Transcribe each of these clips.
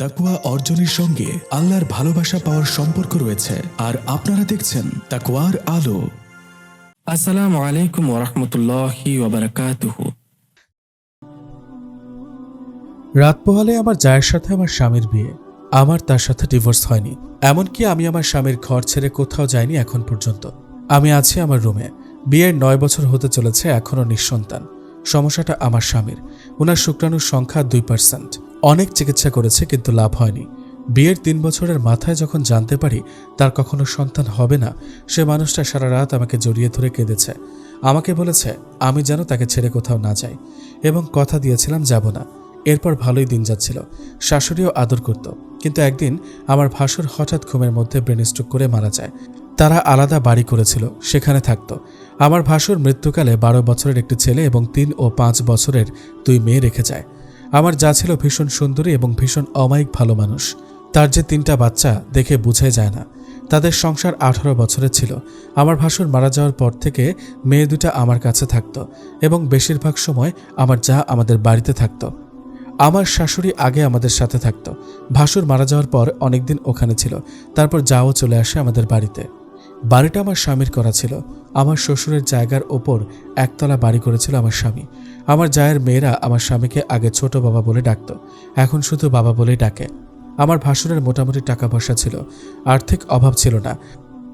তাকুয়া অর্জনের সঙ্গে আল্লাহর ভালোবাসা পাওয়ার সম্পর্ক রয়েছে। আর আপনারা দেখছেন তাকুয়ার আলো। আসসালামু আলাইকুম ওরহমতুল্লাহি ওবরাকাতুহু রাত পোহালে আমার জায়ের সাথে আমার স্বামীর বিয়ে। আমার তার সাথে ডিভোর্স হয়নি। এমনকি আমি আমার স্বামীর ঘর ছেড়ে কোথাও যাইনি এখন পর্যন্ত। আমি আছি আমার রুমে। বিয়ের নয় বছর হতে চলেছে এখনও নিঃসন্তান। সমস্যাটা আমার স্বামীর। ওনার শুক্রাণুর সংখ্যা দুই পার্সেন্ট অনেক চিকিৎসা করেছে কিন্তু লাভ হয়নি। বিয়ের তিন বছরের মাথায় যখন জানতে পারি তার কখনো সন্তান হবে না, সে মানুষটা সারা রাত আমাকে জড়িয়ে ধরে কেঁদেছে। আমাকে বলেছে, আমি যেন তাকে ছেড়ে কোথাও না যাই। এবং কথা দিয়েছিলাম, যাব না। এরপর ভালোই দিন যাচ্ছিল। শাশুড়িও আদর করত, কিন্তু একদিন আমার ভাসুর হঠাৎ ঘুমের মধ্যে ব্রেন স্ট্রোক করে মারা যায়। তারা আলাদা বাড়ি করেছিল, সেখানে থাকতো। আমার ভাসুর মৃত্যুকালে বারো বছরের একটি ছেলে এবং তিন ও পাঁচ বছরের দুই মেয়ে রেখে যায়। আমার যা ছিল ভীষণ সুন্দরী এবং ভীষণ অমায়িক ভালো মানুষ। তার যে তিনটা বাচ্চা দেখে বুঝাই যায় না। তাদের সংসার আঠারো বছরের ছিল। আমার ভাসুর মারা যাওয়ার পর থেকে মেয়ে দুটা আমার কাছে থাকতো এবং বেশিরভাগ সময় আমার যা আমাদের বাড়িতে থাকতো। আমার শাশুড়ি আগে আমাদের সাথে থাকত। ভাসুর মারা যাওয়ার পর অনেকদিন ওখানে ছিল। তারপর যাও চলে আসে আমাদের বাড়িতে। বাড়িটা আমার স্বামীর করা ছিল। আমার শ্বশুরের জায়গার ওপর একতলা বাড়ি করেছিল আমার স্বামী। আমার জায়ের মেয়েরা আমার স্বামীকে আগে ছোট বাবা বলে ডাকতো, এখন শুধু বাবা বলেই ডাকে। আমার ভাসুরের মোটামুটি টাকা পয়সা ছিল, আর্থিক অভাব ছিল না।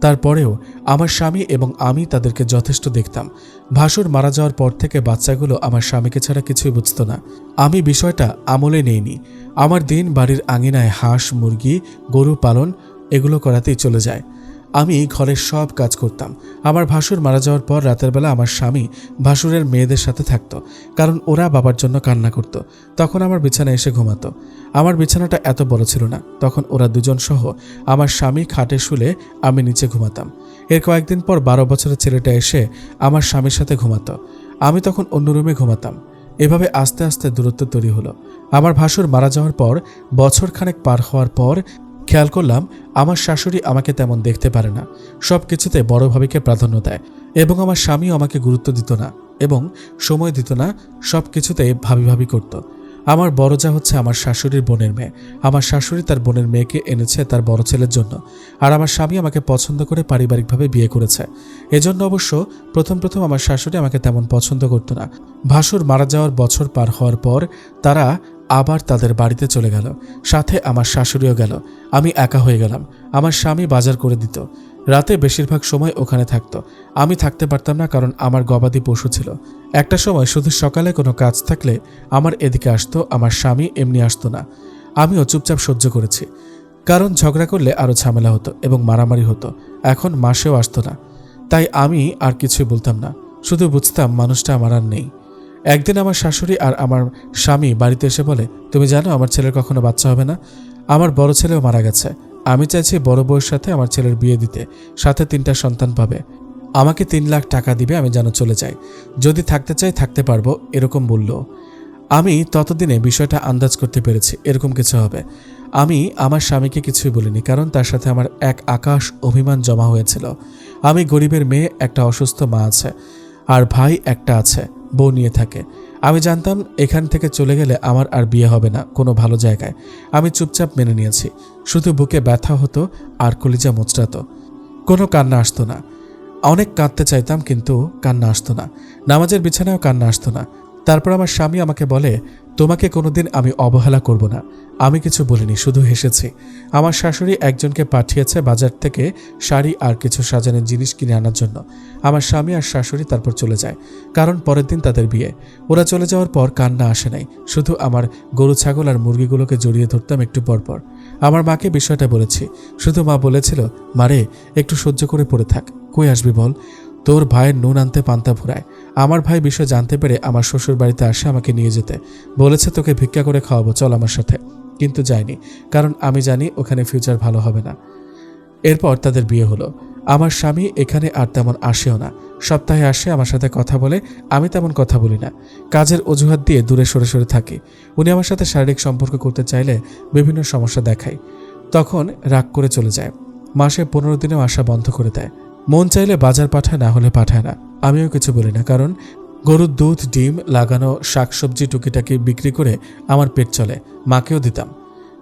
তারপরেও আমার স্বামী এবং আমি তাদেরকে যথেষ্ট দেখতাম। ভাসুর মারা যাওয়ার পর থেকে বাচ্চাগুলো আমার স্বামীকে ছাড়া কিছুই বুঝত না। আমি বিষয়টা আমলে নেইনি। আমার দিন বাড়ির আঙিনায় হাঁস, মুরগি, গরু পালন এগুলো করাতেই চলে যায়। আমি ঘরের সব কাজ করতাম। আমার ভাসুর মারা যাওয়ার পর রাতের বেলা আমার স্বামী ভাসুরের মেয়েদের সাথে থাকতো, কারণ ওরা বাবার জন্য কান্না করত। তখন আমার বিছানায় এসে ঘুমাতো। আমার বিছানাটা এত বড় ছিল না, তখন ওরা দুজন সহ আমার স্বামী খাটে শুলে আমি নিচে ঘুমাতাম। এর কয়েকদিন পর বারো বছরের ছেলেটা এসে আমার স্বামীর সাথে ঘুমাতো। আমি তখন অন্য রুমে ঘুমাতাম। এভাবে আস্তে আস্তে দূরত্ব তৈরি হলো। আমার ভাসুর মারা যাওয়ার পর বছর খানেক পার হওয়ার পর খেয়াল করলাম, আমার শাশুড়ি আমাকে তেমন দেখতে পারে না। সব কিছুতে বড় ভাবিকে প্রাধান্য দেয় এবং আমার স্বামীও আমাকে গুরুত্ব দিত না এবং সময় দিত না, সব কিছুতে ভাবি ভাবি করত। আমার বড় যা হচ্ছে আমার শাশুড়ির বোনের মেয়ে। আমার শাশুড়ি তার বোনের মেয়েকে এনেছে তার বড় ছেলের জন্য। আর আমার স্বামী আমাকে পছন্দ করে পারিবারিকভাবে বিয়ে করেছে। এজন্য অবশ্য প্রথম প্রথম আমার শাশুড়ি আমাকে তেমন পছন্দ করতো না। ভাসুর মারা যাওয়ার বছর পার হওয়ার পর তারা আবার তাদের বাড়িতে চলে গেল। সাথে আমার শাশুড়িও গেল। আমি একা হয়ে গেলাম। আমার স্বামী বাজার করে দিত। রাতে বেশিরভাগ সময় ওখানে থাকতো। আমি থাকতে পারতাম না কারণ আমার গবাদি পশু ছিল। একটা সময় শুধু সকালে কোনো কাজ থাকলে আমার এদিকে আসতো, আমার স্বামী এমনি আসতো না। আমিও চুপচাপ সহ্য করেছি। কারণ ঝগড়া করলে আরও ঝামেলা হতো এবং মারামারি হতো। এখন মাসেও আসতো না। তাই আমি আর কিছুই বলতাম না। শুধু বুঝতাম মানুষটা আমার আর নেই। একদিন আমার শাশুড়ি আর আমার স্বামী বাড়িতে এসে বলে, তুমি জানো আমার ছেলের কখনো বাচ্চা হবে না? আমার বড় ছেলেও মারা গেছে। আমি চাইছি বড় বউয়ের সাথে আমার ছেলের বিয়ে দিতে, সাথে তিনটা সন্তান পাবে। আমাকে তিন লাখ টাকা দিবে, আমি যেন চলে যাই। যদি থাকতে চাই, থাকতে পারব, এরকম বলল। আমি ততদিনে বিষয়টা আন্দাজ করতে পেরেছি, এরকম কিছু হবে। আমি আমার স্বামীকে কিছুই বলিনি, কারণ তার সাথে আমার এক আকাশ অভিমান জমা হয়েছিল। আমি গরিবের মেয়ে, একটা অসুস্থ মা আছে, আর ভাই একটা আছে। বউ নিয়ে থাকে। আমি জানতাম, এখান থেকে চলে গেলে আমার আর বিয়ে হবে না, কোনো ভালো জায়গায়। আমি চুপচাপ মেনে নিয়েছি। শুধু বুকে ব্যথা হতো আর কলিজা মোচড়াতো। কোনো কান্না আসতো না। অনেক কাঁদতে চাইতাম, কিন্তু কান্না আসতো না। নামাজের বিছানায়ও কান্না আসতো না। তারপর আমার স্বামী আমাকে বলে তোমাকে কোনোদিন আমি অবহেলা করব না। আমি কিছু বলিনি, শুধু হেসেছি। আমার শাশুড়ি একজনকে পাঠিয়েছে বাজার থেকে শাড়ি আর কিছু সাজানোর জিনিস কিনে আনার জন্য। আমার স্বামী আর শাশুড়ি তারপর চলে যায়, কারণ পরের দিন তাদের বিয়ে। ওরা চলে যাওয়ার পর কান্না আসে নাই। শুধু আমার গরু, ছাগল আর মুরগিগুলোকে জড়িয়ে ধরতাম একটু পর পর। আমার মাকে বিষয়টা বলেছি। শুধু মা বলেছিল মারে একটু সহ্য করে পড়ে থাক। কই আসবি বল? তোর ভাইয়ের নুন আনতে পান্তা ফুরায়। আমার ভাই বিষয় জানতে পেরে আমার শ্বশুর বাড়িতে আসে আমাকে নিয়ে যেতে। বলেছে, তোকে ভিক্ষা করে খাওয়াবো, চল আমার সাথে। কিন্তু যায়নি, কারণ আমি জানি ওখানে ফিউচার ভালো হবে না। এরপর তাদের বিয়ে হলো। আমার স্বামী এখানে আর তেমন আসেও না। সপ্তাহে আসে আমার সাথে কথা বলে, আমি তেমন কথা বলি না। কাজের অজুহাত দিয়ে দূরে সরে সরে থাকি। উনি আমার সাথে শারীরিক সম্পর্ক করতে চাইলে বিভিন্ন সমস্যা দেখায়। তখন রাগ করে চলে যায়। মাসে পনেরো দিনেও আসা বন্ধ করে দেয়। মন চাইলে বাজার পাঠায়, না হলে পাঠায় না। আমিও কিছু বলি না, কারণ গরুর দুধ, ডিম, লাগানো শাকসবজি টুকিটাকি বিক্রি করে আমার পেট চলে। মাকেও দিতাম।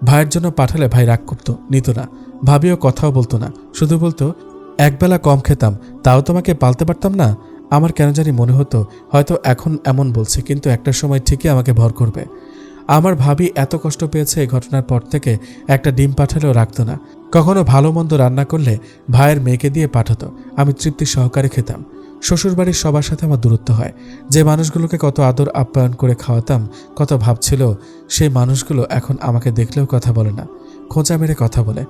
ভাইয়ের জন্য পাঠালে ভাই রাগ করতো, নিত না। ভাবিও কথাও বলতো না। শুধু বলতো, একবেলা কম খেতাম, তাও তোমাকে পালতে পারতাম না? আমার কেন জানি মনে হতো, হয়তো এখন এমন বলছে, কিন্তু একটা সময় ঠিকই আমাকে ভর করবে। আমার ভাবি এত কষ্ট পেয়েছে এই ঘটনার পর থেকে, একটা ডিম পাঠালেও রাখতো না। কখনো ভালো মন্দ রান্না করলে ভাইয়ের মেয়েকে দিয়ে পাঠাতো। আমি তৃপ্তি সহকারে খেতাম। শ্বশুরবাড়ির সবার সাথে আমার দূরত্ব হয়। যে মানুষগুলোকে কত আদর আপ্যায়ন করে খাওয়াতাম, কত ভাবছিল সেই মানুষগুলো এখন আমাকে দেখলেও কথা বলে না। খোঁচা মেরে কথা বলে,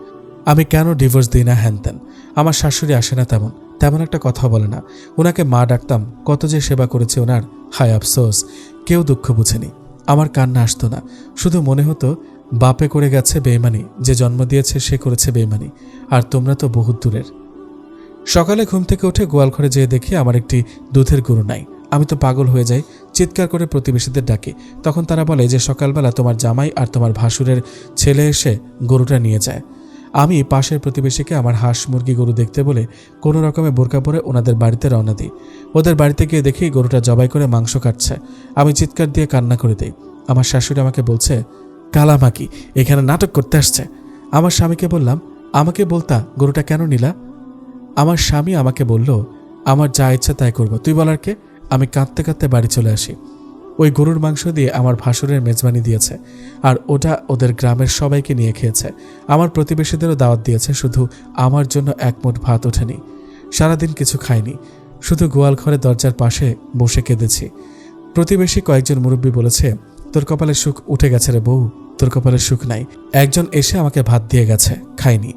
আমি কেন ডিভোর্স দিই না হ্যান ত্যান আমার শাশুড়ি আসে না তেমন। তেমন একটা কথা বলে না। ওনাকে মা ডাকতাম, কত যে সেবা করেছে ওনার হায় আফসোস, কেউ দুঃখ বুঝেনি। আমার কান্না আসতো না। শুধু মনে হতো বাপে করে গেছে বেইমানি, যে জন্ম দিয়েছে সে করেছে বেইমানি, আর তোমরা তো বহুত দূরের। সকালে ঘুম থেকে উঠে গোয়ালঘরে যেয়ে দেখি আমার একটি দুধের গরু নাই। আমি তো পাগল হয়ে যাই, চিৎকার করে প্রতিবেশীদের ডাকি। তখন তারা বলে যে সকালবেলা তোমার জামাই আর তোমার ভাসুরের ছেলে এসে গরুটা নিয়ে যায়। আমি পাশের প্রতিবেশীকে আমার হাঁস মুরগি গরু দেখতে বলে কোনো রকমে বোরকা পরে ওনাদের বাড়িতে রওনা দিই। ওদের বাড়িতে গিয়ে দেখি গরুটা জবাই করে মাংস কাটছে। আমি চিৎকার দিয়ে কান্না করে দিই। আমার শাশুড়ি আমাকে বলছে কালামাকি এখানে নাটক করতে আসছে। আমার স্বামীকে বললাম, আমাকে বলতা, গরুটা কেন নিলা? আমার স্বামী আমাকে বলল, আমার যা ইচ্ছা তাই করব। তুই বলার কে? আমি কাঁদতে কাঁদতে বাড়ি চলে আসি। ওই গরুর মাংস দিয়ে আমার ভাসুরের মেজবানি দিয়েছে, আর ওটা ওদের গ্রামের সবাইকে নিয়ে খেয়েছে। আমার প্রতিবেশীদেরও দাওয়াত দিয়েছে, শুধু আমার জন্য এক মুঠ ভাত ওঠেনি। সারাদিন কিছু খাইনি। শুধু গোয়াল ঘরে দরজার পাশে বসে কেঁদেছি। প্রতিবেশী কয়েকজন মুরব্বী বলেছে, তোর কপালে সুখ উঠে গেছে রে বউ। তোর কপালে সুখ নাই। একজন এসে আমাকে ভাত দিয়ে গেছে, খাইনি।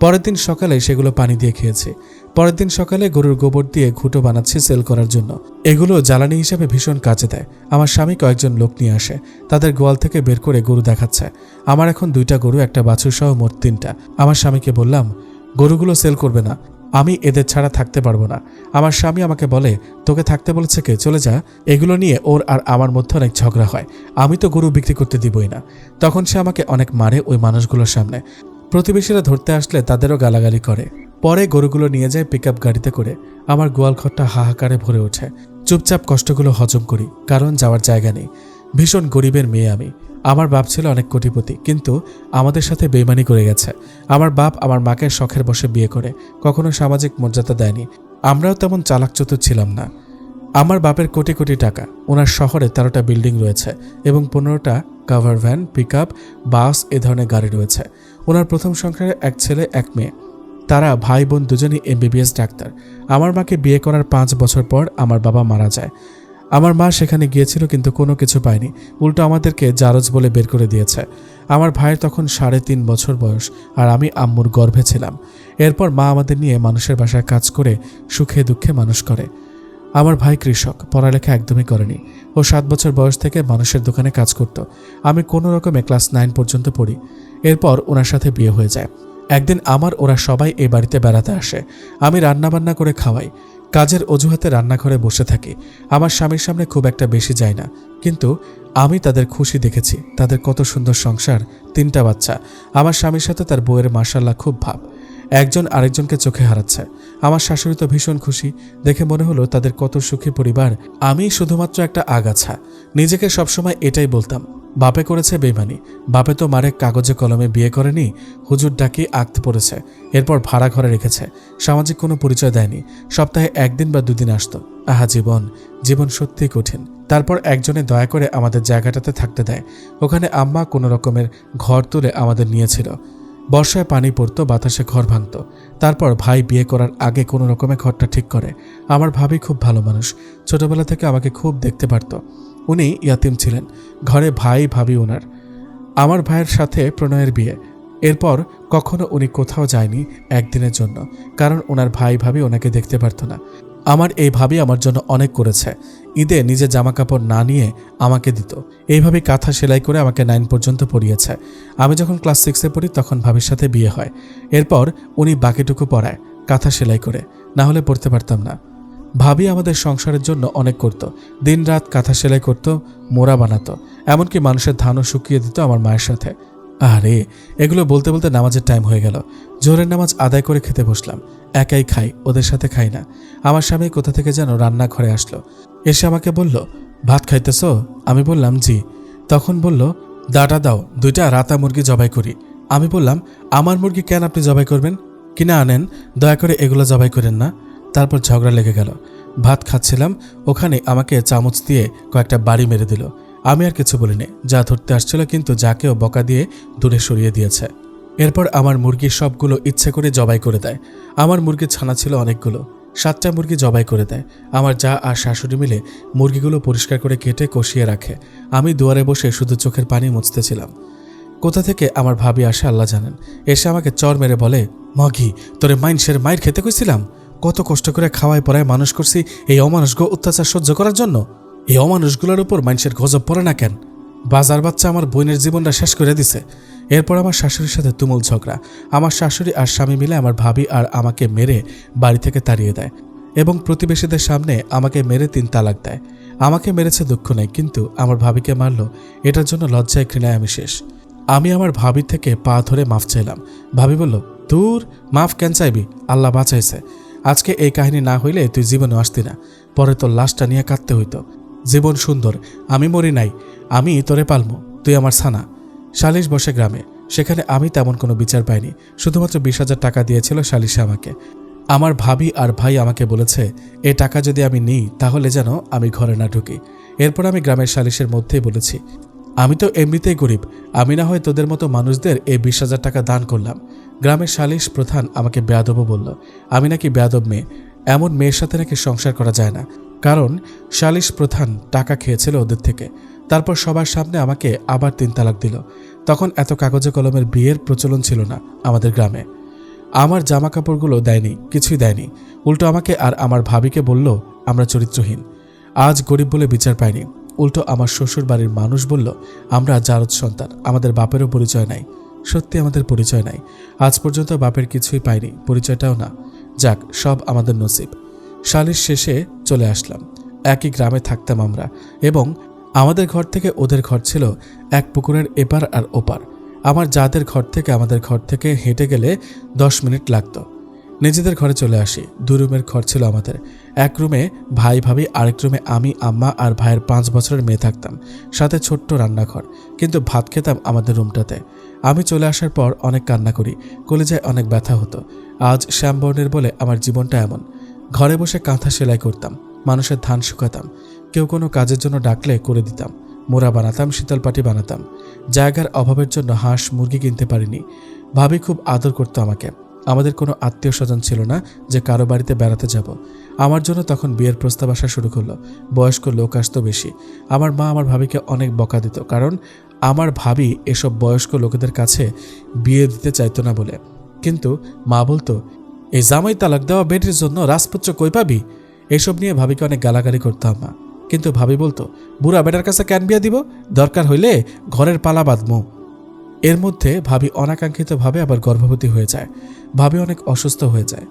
পরের দিন সকালে সেগুলো পানি দিয়ে খেয়েছি। পরের দিন সকালে গরুর গোবর দিয়ে ঘুঁটো বানাচ্ছি সেল করার জন্য। এগুলো জ্বালানি হিসাবে ভীষণ কাজে দেয়। আমার স্বামী কয়েকজন লোক নিয়ে আসে। তাদের গোয়াল থেকে বের করে গরু দেখাচ্ছে। আমার এখন দুইটা গরু, একটা বাছুর সহ মোট তিনটা। আমার স্বামীকে বললাম, গরুগুলো সেল করবে না। আমি এদের ছাড়া থাকতে পারব না। আমার স্বামী আমাকে বলে, তোকে থাকতে বলেছে কে? চলে যা। এগুলো নিয়ে ওর আর আমার মধ্যে অনেক ঝগড়া হয়। আমি তো গরু বিক্রি করতে দিবই না। তখন সে আমাকে অনেক মারে ওই মানুষগুলোর সামনে। প্রতিবেশীরা ধরতে আসলে তাদেরও গালাগালি করে। পরে গরুগুলো নিয়ে যায় পিক গাড়িতে করে। আমার গোয়াল ঘরটা হাহাকারে ভরে ওঠে। চুপচাপ কষ্টগুলো হজম করি, কারণ যাওয়ার জায়গা নেই। ভীষণ গরিবের মেয়ে আমি। আমার বাপ ছিল অনেক কোটিপতি, কিন্তু আমাদের সাথে বেইমানি করে গেছে। আমার বাপ আমার মাকে শখের বসে বিয়ে করে, কখনো সামাজিক মর্যাদা দেয়নি। আমরাও তেমন চালাক চতুর ছিলাম না। আমার বাপের কোটি কোটি টাকা, ওনার শহরে তেরোটা বিল্ডিং রয়েছে এবং পনেরোটা কাভার ভ্যান পিক বাস এ ধরনের গাড়ি রয়েছে। ওনার প্রথম সংসারে এক ছেলে, এক মেয়ে। তারা ভাই বোন দুজনই এমবিবিএস ডাক্তার। আমার মাকে বিয়ে করার পাঁচ বছর পর আমার বাবা মারা যায়। আমার মা সেখানে গিয়েছিল কিন্তু কোনো কিছু পায়নি। উল্টো আমাদেরকে জারজ বলে বের করে দিয়েছে। আমার ভাইয়ের তখন সাড়ে তিন বছর বয়স আর আমি আম্মুর গর্ভে ছিলাম। এরপর মা আমাদের নিয়ে মানুষের বাসায় কাজ করে সুখে দুঃখে মানুষ করে। আমার ভাই কৃষক, পড়ালেখা একদমই করেনি। ও সাত বছর বয়স থেকে মানুষের দোকানে কাজ করত। আমি কোনো রকমে ক্লাস নাইন পর্যন্ত পড়ি। এরপর ওনার সাথে বিয়ে হয়ে যায়। একদিন আমার ওরা সবাই এই বাড়িতে বেড়াতে আসে। আমি রান্নাবান্না করে খাওয়াই। কাজের অজুহাতে রান্নাঘরে বসে থাকি। আমার স্বামীর সামনে খুব একটা বেশি যায় না। কিন্তু আমি তাদের খুশি দেখেছি। তাদের কত সুন্দর সংসার, তিনটা বাচ্চা। আমার স্বামীর সাথে তার বউয়ের মার্শাল্লাহ খুব ভাব। একজন আরেকজনকে চোখে হারাচ্ছে। আমার শাশুড়ি তো ভীষণ খুশি। দেখে মনে হলো তাদের কত সুখী পরিবার। আমি শুধুমাত্র একটা আগাছা। নিজেকে সবসময় এটাই বলতাম। বাপে করেছে বেমানি বাপে তো মারে কাগজে কলমে বিয়ে করেনি, হুজুর ডাকি আঁকতে পড়েছে, এরপর ভাড়া ঘরে রেখেছে। সামাজিক কোনো পরিচয় দেয়নি, সপ্তাহে একদিন বা দুদিন আসতো। আহা জীবন জীবন সত্যি কঠিন। তারপর একজনে দয়া করে আমাদের জায়গাটাতে থাকতে দেয়। ওখানে আম্মা কোনো রকমের ঘর তুলে আমাদের নিয়েছিল। বর্ষায় পানি পড়তো, বাতাসে ঘর ভাঙতো। তারপর ভাই বিয়ে করার আগে কোনো রকমে ঘরটা ঠিক করে। আমার ভাবি খুব ভালো মানুষ। ছোটবেলা থেকে আমাকে খুব দেখতে পারতো। উনি ইয়াতিম ছিলেন, ঘরে ভাই, ভাবি ওনার আমার ভাইয়ের সাথে প্রণয়ের বিয়ে। এরপর কখনো উনি কোথাও যায়নি একদিনের জন্য, কারণ ওনার ভাই, ভাবি ওনাকে দেখতে পারতো না। আমার এই ভাবি আমার জন্য অনেক করেছে। ঈদে নিজের জামা কাপড় না নিয়ে আমাকে দিত। এইভাবে কাঁথা সেলাই করে আমাকে নাইন পর্যন্ত পড়িয়েছে। আমি যখন ক্লাস সিক্সে পড়ি তখন ভাবির সাথে বিয়ে হয়। এরপর উনি বাকিটুকু পড়ায়, কাঁথা সেলাই করে। না হলে পড়তে পারতাম না। ভাবি আমাদের সংসারের জন্য অনেক করত। দিন রাত কাঁথা সেলাই করত, মোড়া বানাতো, এমনকি মানুষের ধানও শুকিয়ে দিত আমার মায়ের সাথে। আরে, এগুলো বলতে বলতে নামাজের টাইম হয়ে গেল। জোরের নামাজ আদায় করে খেতে বসলাম। একাই খাই, ওদের সাথে খাই না। আমার স্বামী কোথা থেকে যেন রান্নাঘরে আসলো। এসে আমাকে বলল, ভাত খাইতেছ? আমি বললাম, জি। তখন বলল দাটা দাও, দুইটা রাতা মুরগি জবাই করি। আমি বললাম, আমার মুরগি কেন আপনি জবাই করবেন? কিনা আনেন, দয়া করে এগুলো জবাই করেন না। তারপর ঝগড়া লেগে গেল। ভাত খাচ্ছিলাম, ওখানে আমাকে চামচ দিয়ে কয়েকটা বাড়ি মেরে দিল। আমি আর কিছু বলিনি, যা ধরতে আসছিল কিন্তু যাকেও বকা দিয়ে দূরে সরিয়ে দিয়েছে। এরপর আমার মুরগি সবগুলো ইচ্ছে করে জবাই করে দেয়। আমার মুরগির ছানা ছিল অনেকগুলো। সাতটা মুরগি জবাই করে দেয়। আমার যা আর শাশুড়ি মিলে মুরগিগুলো পরিষ্কার করে কেটে কষিয়ে রাখে। আমি দুয়ারে বসে শুধু চোখের পানি মুছতেছিলাম। কোথা থেকে আমার ভাবি আসে আল্লাহ জানেন। এসে আমাকে চর মেরে বলে, মগি, তোরে মাইনসের মায়ের খেতে কইছিলাম? কত কষ্ট করে খাওয়াই পড়ায় মানুষ করছি এই অমানুষগো অত্যাচার সহ্য করার জন্য? এই অমানুষগুলোর উপর মানুষের গজব পড়ে না কেন? বাজার বাচ্চা আমার বোনের জীবনটা শেষ করে দিছে। এরপর আমার শাশুড়ির সাথে তুমুল ঝগড়া। আমার শাশুড়ি আর স্বামী মিলে আমার ভাবি আর আমাকে মেরে বাড়ি থেকে তাড়িয়ে দেয় এবং প্রতিবেশীদের সামনে আমাকে মেরে তিন তালাক দেয়। আমাকে মেরেছে দুঃখ নেই, কিন্তু আমার ভাবিকে মারলো। এটার জন্য লজ্জায় ঘৃণায় আমি শেষ। আমি আমার ভাবির থেকে পা ধরে মাফ চাইলাম। ভাবি বলল, দূর, মাফ কেন চাইবি? আল্লাহ বাঁচাইছে। আজকে এই কাহিনী না হইলে তুই জীবনে আসতি না। পরে তোর লাশটা নিয়ে কাঁদতে হইতো। জীবন সুন্দর, আমি মরি নাই, আমি তোরে পালমু, তুই আমার ছানা। সালিশ বসে গ্রামে, সেখানে আমি তেমন কোনো বিচার পাইনি, শুধুমাত্র বিশ হাজার টাকা দিয়েছিল সালিশে আমাকে। আমার ভাবি আর ভাই আমাকে বলেছে, এ টাকা যদি আমি নিই, তাহলে যেন আমি ঘরে না ঢুকি। এরপর আমি গ্রামের সালিশের মধ্যেই বলেছি আমি তো এমনিতেই গরিব। আমি না হয় তোদের মতো মানুষদের এই বিশ হাজার টাকা দান করলাম। গ্রামের সালিশ প্রধান আমাকে বেয়াদবও বলল, আমি নাকি বেয়াদব মেয়ে। এমন মেয়ের সাথে নাকি সংসার করা যায় না। কারণ সালিশ প্রধান টাকা খেয়েছিল ওদের থেকে। তারপর সবার সামনে আমাকে আবার তিন তালাক দিল। তখন এত কাগজে কলমের বিয়ের প্রচলন ছিল না আমাদের গ্রামে। আমার জামা কাপড়গুলো দেয়নি, কিছুই দেয়নি। উল্টো আমাকে আর আমার ভাবিকে বলল, আমরা চরিত্রহীন। আজ গরিব বলে বিচার পাইনি। উল্টো আমার শ্বশুর বাড়ির মানুষ বলল, আমরা জারদ সন্তান, আমাদের বাপেরও পরিচয় নাই। সত্যি আমাদের পরিচয় নাই। আজ পর্যন্ত বাপের কিছুই পাইনি, পরিচয়টাও না। যাক, সব আমাদের নসিব। সালিশ শেষে চলে আসলাম। একই গ্রামে থাকতাম আমরা এবং আমাদের ঘর থেকে ওদের ঘর ছিল এক পুকুরের এপার আর ওপার। আমার যাদের ঘর থেকে আমাদের ঘর থেকে হেঁটে গেলে দশ মিনিট লাগতো। নিজেদের ঘরে চলে আসি। দু রুমের ঘর ছিল আমাদের। এক রুমে ভাই, ভাবি, আরেক রুমে আমি, আম্মা আর ভাইয়ের পাঁচ বছরের মেয়ে থাকতাম। সাথে ছোট্ট রান্নাঘর, কিন্তু ভাত খেতাম আমাদের রুমটাতে। আমি চলে আসার পর অনেক কান্না করি, কলেজায় অনেক ব্যথা হতো। আজ শ্যামবর্ণের বলে আমার জীবনটা এমন। ঘরে বসে কাঁথা সেলাই করতাম, মানুষের ধান শুকাতাম। কেউ কোনো কাজের জন্য ডাকলে করে দিতাম, মোড়া বানাতাম, শীতলপাটি বানাতাম। জায়গার অভাবের জন্য হাঁস, মুরগি কিনতে পারিনি। ভাবি খুব আদর করতো আমাকে। আমাদের কোনো আত্মীয় স্বজন ছিল না যে কারও বাড়িতে বেড়াতে যাব। আমার জন্য তখন বিয়ের প্রস্তাব আসা শুরু করল। বয়স্ক লোক আসতো বেশি। আমার মা আমার ভাবিকে অনেক বকা দিত, কারণ আমার ভাবি এসব বয়স্ক লোকেদের কাছে বিয়ে দিতে চাইতো না বলে। কিন্তু মা বলতো এই জামাই তালাক দেওয়া বেটির জন্য রাজপুত্র কই পাবি? এসব নিয়ে ভাবিকে অনেক গালাগালি করতাম মা কিন্তু ভাবি বলতো, বুড়া বেটার কাছে ক্যান বিয়া দিব? দরকার হইলে ঘরের পালা বাঁধমু। এর মধ্যে ভাবি অনাকাঙ্ক্ষিতভাবে আবার গর্ভবতী হয়ে যায়। ভাবি অনেক অসুস্থ হয়ে যায়।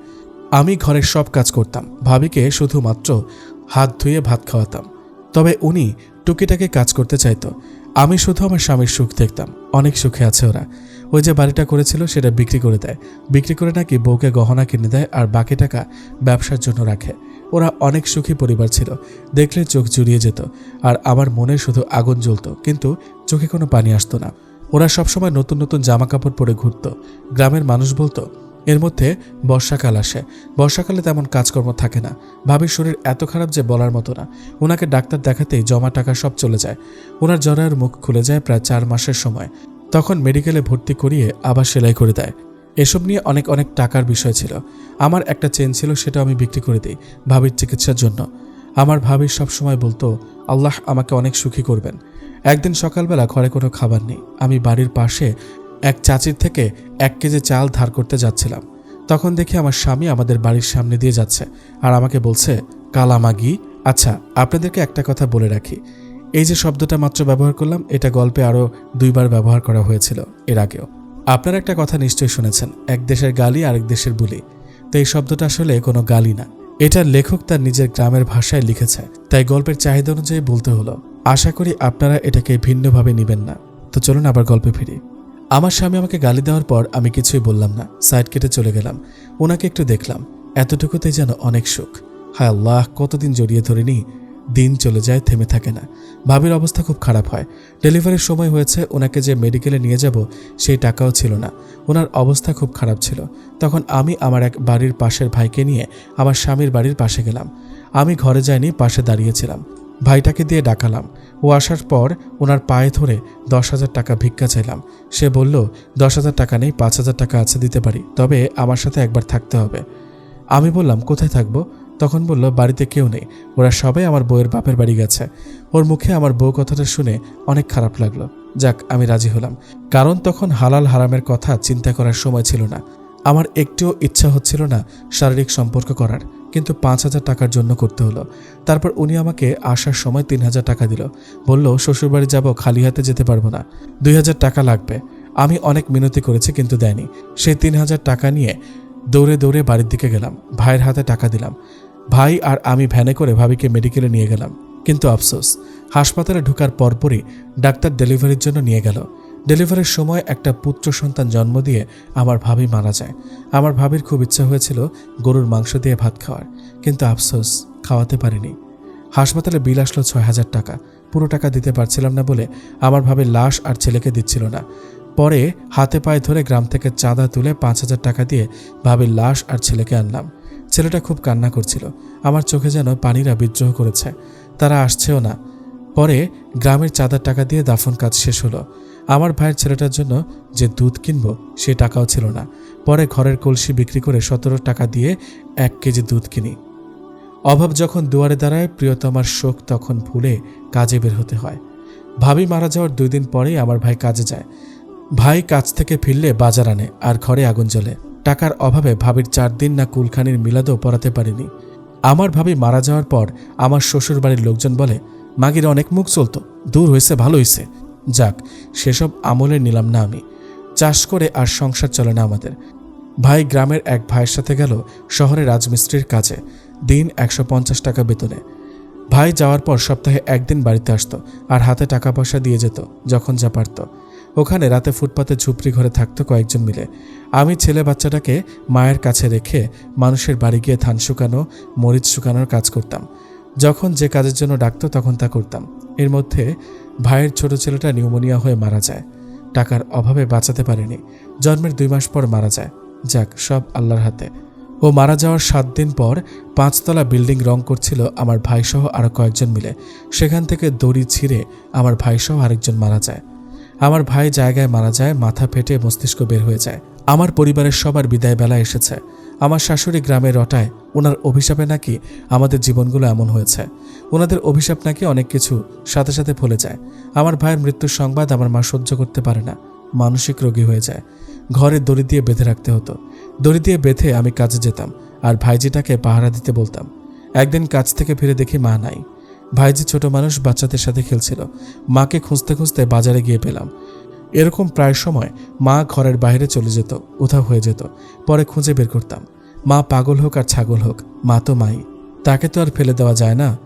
আমি ঘরের সব কাজ করতাম। ভাবিকে শুধুমাত্র হাত ধুয়ে ভাত খাওয়াতাম। তবে উনি টুকিটাকে কাজ করতে চাইতো। আমি শুধু আমার স্বামীর সুখ দেখতাম। অনেক সুখে আছে ওরা। ওই যে বাড়িটা করেছিল সেটা বিক্রি করে দেয়। বিক্রি করে নাকি বউকে গহনা কিনে দেয় আর বাকি টাকা ব্যবসার জন্য রাখে। ওরা অনেক সুখী পরিবার ছিল। দেখলে চোখ জুড়িয়ে যেত। আর আমার মনে শুধু আগুন জ্বলতো। কিন্তু চোখে কোনো পানি আসতো না। ওরা সবসময় নতুন নতুন জামা কাপড় পরে ঘুরত। গ্রামের মানুষ বলতো, এর মধ্যে বর্ষাকাল আসে। বর্ষাকালে তেমন কাজকর্ম থাকে না। ভাবির শরীর এত খারাপ যে বলার মতো না। ওনাকে ডাক্তার দেখাতেই জমা টাকা সব চলে যায়। ওনার জ্বরের মুখ খুলে যায় প্রায় চার মাসের সময়। তখন মেডিকেলে ভর্তি করিয়ে আবার সেলাই করে দেয়। এসব নিয়ে অনেক অনেক টাকার বিষয় ছিল। আমার একটা চেন ছিল সেটা আমি বিক্রি করে দিই ভাবির চিকিৎসার জন্য। আমার ভাবি সবসময় বলতো, আল্লাহ আমাকে অনেক সুখী করবেন। একদিন সকালবেলা ঘরে কোনো খাবার নেই। আমি বাড়ির পাশে এক চাচির থেকে এক কেজি চাল ধার করতে যাচ্ছিলাম। তখন দেখি আমার স্বামী আমাদের বাড়ির সামনে দিয়ে যাচ্ছে আর আমাকে বলছে কালামাগি আচ্ছা আপনাদেরকে একটা কথা বলে রাখি। এই যে শব্দটা মাত্র ব্যবহার করলাম, এটা গল্পে আরও দুইবার ব্যবহার করা হয়েছিল এর আগেও। আপনারা একটা কথা নিশ্চয়ই শুনেছেন, এক দেশের গালি, আরেক দেশের বুলি। তো এই শব্দটা আসলে কোনো গালি না। এটার লেখক তার নিজের গ্রামের ভাষায় লিখেছে, তাই গল্পের চাহিদা অনুযায়ী বলতে হলো। আশা করি আপনারা এটাকে ভিন্নভাবে নেবেন না। তো চলুন আবার গল্পে ফিরি। আমার স্বামী আমাকে গালি দেওয়ার পর আমি কিছুই বললাম না। সাইড কেটে চলে গেলাম। ওনাকে একটু দেখলাম। এতটুকুতেই যেন অনেক সুখ। হায় আল্লাহ, কতদিন জড়িয়ে ধরে ধরিনি। দিন চলে যায়, থেমে থাকে না। ভাবির অবস্থা খুব খারাপ হয়। ডেলিভারির সময় হয়েছে, ওনাকে যে মেডিকেলে নিয়ে যাব, সেই টাকাও ছিল না। ওনার অবস্থা খুব খারাপ ছিল। তখন আমি আমার এক বাড়ির পাশের ভাইকে নিয়ে আমার স্বামীর বাড়ির পাশে গেলাম। আমি ঘরে যাইনি, পাশে দাঁড়িয়েছিলাম। ভাইটাকে দিয়ে ডাকালাম। ও আসার পর ওনার পায়ে ধরে দশ হাজার টাকা ভিক্ষা চাইলাম। সে বলল, দশ হাজার টাকা নেই, পাঁচ হাজার টাকা আছে, দিতে পারি। তবে আমার সাথে একবার থাকতে হবে। আমি বললাম, কোথায় থাকব? তখন বলল, বাড়িতে কেউ নেই। ওরা সবাই আমার বউয়ের বাপের বাড়ি গেছে। ওর মুখে আমার বউ কথাটা শুনে অনেক খারাপ লাগল। যাক, আমি রাজি হলাম। কারণ তখন হালাল হারামের কথা চিন্তা করার সময় ছিল না। আমার একটুও ইচ্ছা হচ্ছিল না শারীরিক সম্পর্ক করার। কিন্তু পাঁচ হাজার টাকার জন্য করতে হলো। তারপর উনি আমাকে আসার সময় তিন হাজার টাকা দিল। বলল, শ্বশুরবাড়ি যাব, খালি হাতে যেতে পারব না। দুই হাজার টাকা লাগবে। আমি অনেক মিনতি করেছি কিন্তু দেয়নি। সেই তিন হাজার টাকা নিয়ে দৌড়ে দৌড়ে বাড়ির দিকে গেলাম। ভাইয়ের হাতে টাকা দিলাম। ভাই আর আমি ভ্যানে করে ভাবিকে মেডিকেলে নিয়ে গেলাম। কিন্তু আফসোস, হাসপাতালে ঢোকার পরপরই ডাক্তার ডেলিভারির জন্য নিয়ে গেল। ডেলিভারির সময় একটা পুত্র সন্তান জন্ম দিয়ে আমার ভাবি মারা যায়। আমার ভাবির খুব ইচ্ছা হয়েছিল গরুর মাংস দিয়ে ভাত খাওয়ার, কিন্তু আফসোস, খাওয়াতে পারিনি। হাসপাতালে বিল আসলো ছয় হাজার টাকা। পুরো টাকা দিতে পারছিলাম না বলে আমার ভাবির লাশ আর ছেলেকে দিচ্ছিল না। পরে হাতে পায়ে ধরে গ্রাম থেকে চাঁদা তুলে পাঁচ হাজার টাকা দিয়ে ভাবির লাশ আর ছেলেকে আনলাম। ছেলেটা খুব কান্না করছিল। আমার চোখে যেন পানিরা বিদ্রোহ করেছে। তারা আসছেও না। পরে গ্রামের চাঁদার টাকা দিয়ে দাফন কাজ শেষ হলো। আমার ভাইয়ের ছেলেটার জন্য যে দুধ কিনবো, সে টাকাও ছিল না। পরে ঘরের কলসি বিক্রি করে সতেরো টাকা দিয়ে এক কেজি দুধ কিনি। অভাব যখন দুয়ারে দাঁড়ায়, প্রিয়তমার শোক তখন ভুলে কাজে বের হতে হয়। ভাবি মারা যাওয়ার দুই দিন পরেই আমার ভাই কাজে যায়। ভাই কাজ থেকে ফিরলে বাজার আনে আর ঘরে আগুন জ্বলে। টাকার অভাবে ভাবির চার দিন না কুলখানির মিলাদও পড়াতে পারিনি। আমার ভাবি মারা যাওয়ার পর আমার শ্বশুর বাড়ির লোকজন বলে, মাগির অনেক মুখ চলতো, দূর হয়েছে ভালো হয়েছে যাক, সেসব আমলে নিলাম না আমি। চাষ করে আর সংসার চলে না আমাদের। ভাই গ্রামের এক ভাইয়ের সাথে গেল শহরে রাজমিস্ত্রির কাজে, দিন একশো পঞ্চাশ টাকা বেতনে। ভাই যাওয়ার পর সপ্তাহে একদিন বাড়িতে আসতো আর হাতে টাকা পয়সা দিয়ে যেত, যখন যা পারত। ওখানে রাতে ফুটপাতে ঝুপড়ি ঘরে থাকতো কয়েকজন মিলে। আমি ছেলে বাচ্চাটাকে মায়ের কাছে রেখে মানুষের বাড়ি গিয়ে ধান শুকানো, মরিচ শুকানোর কাজ করতাম। যখন যে কাজের জন্য ডাকতো তখন তা করতাম। এর মধ্যে ভাইয়ের ছোট ছেলেটা নিউমোনিয়া হয়ে মারা যায়। টাকার অভাবে বাঁচাতে পারেনি। জন্মের দুই মাস পর মারা যায়। যাক, সব আল্লাহর হাতে। ও মারা যাওয়ার সাত দিন পর পাঁচতলা বিল্ডিং রং করছিল আমার ভাইসহ আরও কয়েকজন মিলে। সেখান থেকে দড়ি ছিঁড়ে আমার ভাইসহ আরেকজন মারা যায়। আমার ভাই জায়গায় মারা যায়, মাথা ফেটে মস্তিষ্ক বের হয়ে যায়। আমার পরিবারের সবার বিদায় বেলা এসেছে। আমার শাশুড়ি গ্রামে রটায় ওনার অভিশাপে নাকি আমাদের জীবনগুলো এমন হয়েছে। ওনাদের অভিশাপ নাকি অনেক কিছু সাথে সাথে ফলে যায়। আমার ভাইয়ের মৃত্যুর সংবাদ আমার মা সহ্য করতে পারে না। মানসিক রোগী হয়ে যায়। ঘরে দড়ি দিয়ে বেঁধে রাখতে হতো। দড়ি দিয়ে বেঁধে আমি কাজে যেতাম আর ভাইজিটাকে পাহারা দিতে বলতাম। একদিন কাজ থেকে ফিরে দেখি মা নাই। ভাইজি ছোট মানুষ, বাচ্চাদের সাথে খেলছিল। মাকে খুঁজতে খুঁজতে বাজারে গিয়ে পেলাম। এরকম প্রায় সময় মা ঘরের বাইরে চলে যেত, উধাও হয়ে যেত। পরে খুঁজে বের করতাম। মা পাগল হোক আর ছাগল হোক, মা তো মাই, তাকে তো আর ফেলে দেওয়া যায় না।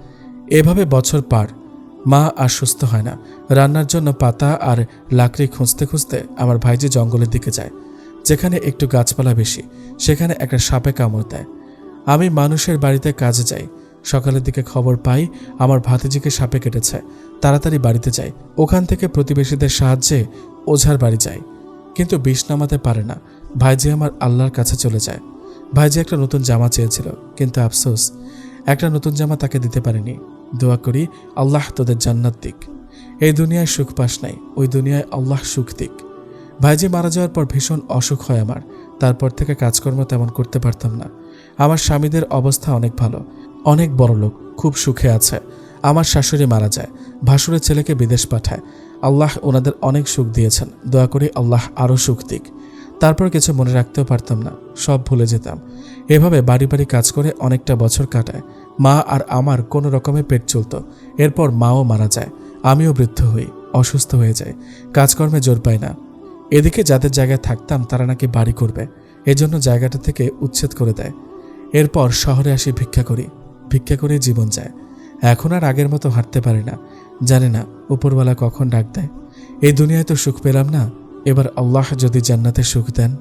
এভাবে বছর পার, মা আর সুস্থ হয় না। রান্নার জন্য পাতা আর লাকড়ি খুঁজতে খুঁজতে আমার ভাইজি জঙ্গলের দিকে যায়, যেখানে একটু গাছপালা বেশি, সেখানে একটা সাপে কামড় দেয়। আমি মানুষের বাড়িতে কাজে যাই, সকালের দিকে খবর পাই, আমার ভাতিজিকে সাপে কেটেছে, তাড়াতাড়ি বাড়িতে যাই, ওখান থেকে প্রতিবেশীদের সাহায্যে ওঝার বাড়ি যাই। কিন্তু বিষ নামাতে পারে না, ভাইজি আমার আল্লাহর কাছে চলে যায়। ভাইজি একটা নতুন জামা চেয়েছিল, কিন্তু আফসোস, একটা নতুন জামা তাকে দিতে পারেনি। দোয়া করি আল্লাহ তোদের জান্নাত দিক। এই দুনিয়ায় সুখ পাস নাই, ওই দুনিয়ায় আল্লাহ সুখ দিক। ভাইজি মারা যাওয়ার পর ভীষণ অসুখ হয় আমার, তারপর থেকে কাজকর্ম তেমন করতে পারতাম না। আমার স্বামীদের অবস্থা অনেক ভালো, অনেক বড় লোক, খুব সুখে আছে। আমার শাশুড়ি মারা যায়, ভাসুরের ছেলেকে বিদেশ পাঠায়। আল্লাহ ওনাদের অনেক সুখ দিয়েছেন, দয়া করি আল্লাহ আরও সুখ দিক। তারপর কিছু মনে রাখতেও পারতাম না, সব ভুলে যেতাম। এভাবে বাড়ি বাড়ি কাজ করে অনেকটা বছর কাটায়। মা আর আমার কোনো রকমে পেট চলত। এরপর মাও মারা যায়। আমিও বৃদ্ধ হই, অসুস্থ হয়ে যাই। কাজকর্মে জোর পাই না। এদিকে যাদের জায়গায় থাকতাম, তারা নাকি বাড়ি করবে। এজন্য জায়গাটা থেকে উচ্ছেদ করে দেয়। এরপর শহরে আসি ভিক্ষা করি। ভিক্ষা করে জীবন যায়। এখন আর আগের মতো হাঁটতে পারি না। জানি না, উপরওয়ালা কখন ডাক দেয়। এই দুনিয়ায় তো সুখ পেলাম না। এবার আল্লাহ যদি জান্নাতে সুখ দেন